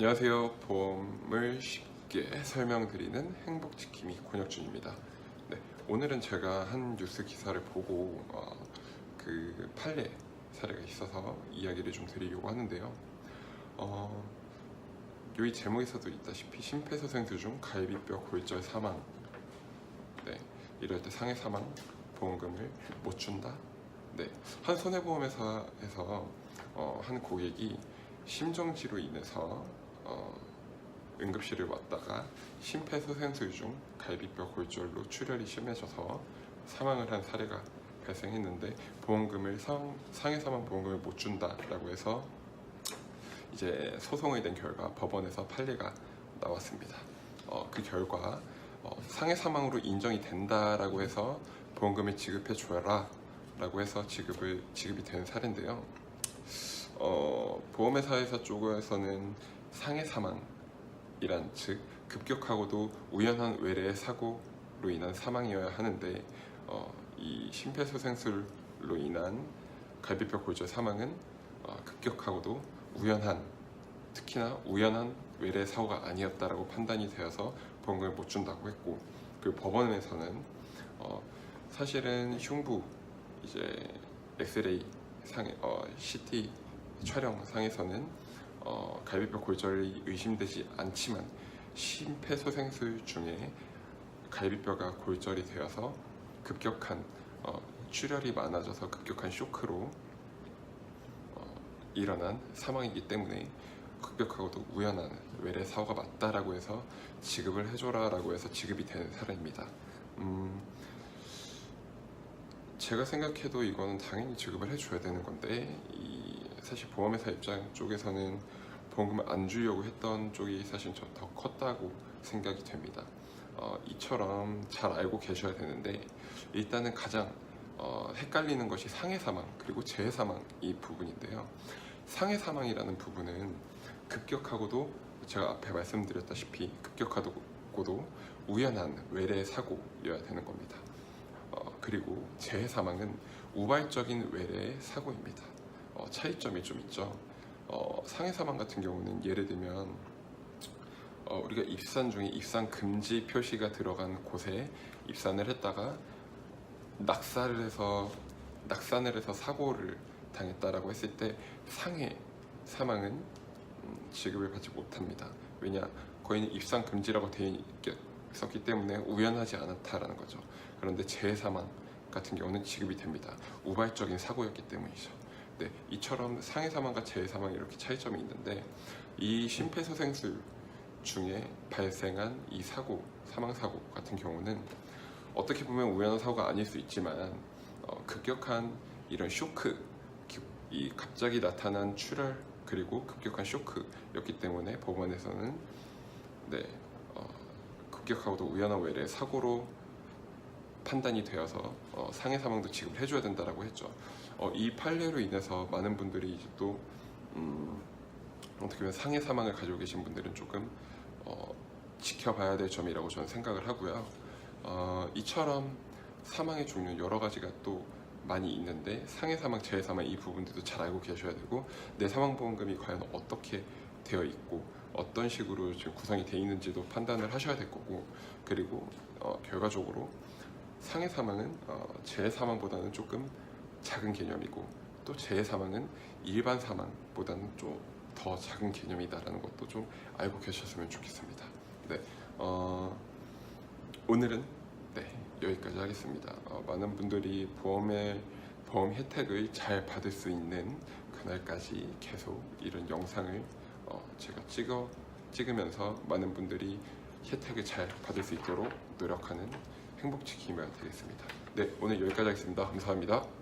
안녕하세요. 보험을 쉽게 설명드리는 행복지킴이 권혁준입니다. 네, 오늘은 제가 한 뉴스 기사를 보고 어, 그 판례 사례가 있어서 이야기를 좀 드리려고 하는데요. 어, 여기 제목에서도 있다시피 심폐소생술 중 갈비뼈 골절 사망. 네, 이럴 때 상해 사망 보험금을 못 준다. 네, 한 손해보험회사에서 어, 한 고객이 심정지로 인해서 어, 응급실을 왔다가 심폐소생술 중 갈비뼈 골절로 출혈이 심해져서 사망을 한 사례가 발생했는데 보험금을 상, 상해 사망 보험금을 못 준다라고 해서 이제 소송을 낸 결과 법원에서 판례가 나왔습니다. 어, 그 결과 어, 상해 사망으로 인정이 된다라고 해서 보험금을 지급해 줘라라고 해서 지급을 지급이 된 사례인데요. 어, 보험회사에서 쪽에서는 상해 사망이란 즉 급격하고도 우연한 외래의 사고로 인한 사망이어야 하는데 어, 이 심폐소생술로 인한 갈비뼈 골절 사망은 어, 급격하고도 우연한 특히나 우연한 외래 사고가 아니었다라고 판단이 되어서 보험금을 못 준다고 했고 그 법원에서는 어, 사실은 흉부 이제 엑스레이 상에 어, CT 촬영 상에서는 어, 갈비뼈 골절이 의심되지 않지만 심폐소생술 중에 갈비뼈가 골절이 되어서 급격한 어, 출혈이 많아져서 급격한 쇼크로 어, 일어난 사망이기 때문에 급격하고도 우연한 외래 사고가 맞다라고 해서 지급을 해줘라라고 해서 지급이 되는 사례입니다. 음, 제가 생각해도 이거는 당연히 지급을 해줘야 되는 건데 이 사실 보험회사 입장 쪽에서는 보험금을 안 주려고 했던 쪽이 사실 좀 더 컸다고 생각이 됩니다. 어, 이처럼 잘 알고 계셔야 되는데 일단은 가장 어, 헷갈리는 것이 상해 사망 그리고 재해 사망 이 부분인데요. 상해 사망이라는 부분은 급격하고도 제가 앞에 말씀드렸다시피 급격하고도 우연한 외래 사고여야 되는 겁니다. 어, 그리고 재해 사망은 우발적인 외래의 사고입니다. 어, 차이점이 좀 있죠. 어, 상해 사망 같은 경우는 예를 들면 어, 우리가 입산 중에 입산 금지 표시가 들어간 곳에 입산을 했다가 낙사를 해서 낙산을 해서 사고를 당했다라고 했을 때 상해 사망은 음, 지급을 받지 못합니다. 왜냐 거기는 입산 금지라고 되어 있었기 때문에 우연하지 않았다라는 거죠. 그런데 재해 사망 같은 경우는 지급이 됩니다. 우발적인 사고였기 때문이죠. 네, 이처럼 상해 사망과 재해 사망 이렇게 차이점이 있는데 이 심폐소생술 중에 발생한 이 사고, 사망 사고 같은 경우는 어떻게 보면 우연한 사고가 아닐 수 있지만 어, 급격한 이런 쇼크, 기- 이 갑자기 나타난 출혈 그리고 급격한 쇼크였기 때문에 법원에서는 네, 어, 급격하고도 우연한 외래 사고로 판단이 되어서 어, 상해 사망도 지급을 해줘야 된다라고 했죠. 어, 이 판례로 인해서 많은 분들이 이제 또 음, 어떻게 보면 상해 사망을 가지고 계신 분들은 조금 어, 지켜봐야 될 점이라고 저는 생각을 하고요. 어, 이처럼 사망의 종류 여러 가지가 또 많이 있는데 상해 사망, 재해 사망 이 부분들도 잘 알고 계셔야 되고 내 사망 보험금이 과연 어떻게 되어 있고 어떤 식으로 지금 구성이 되어 있는지도 판단을 하셔야 될 거고 그리고 어, 결과적으로 상해 사망은 어, 재해 사망보다는 조금 작은 개념이고 또 재해 사망은 일반 사망보다는 좀 더 작은 개념이다라는 것도 좀 알고 계셨으면 좋겠습니다. 네, 어, 오늘은 네 여기까지 하겠습니다. 어, 많은 분들이 보험의 보험 혜택을 잘 받을 수 있는 그날까지 계속 이런 영상을 어, 제가 찍어 찍으면서 많은 분들이 혜택을 잘 받을 수 있도록 노력하는 행복지킴이가 되겠습니다. 네, 오늘 여기까지 하겠습니다. 감사합니다.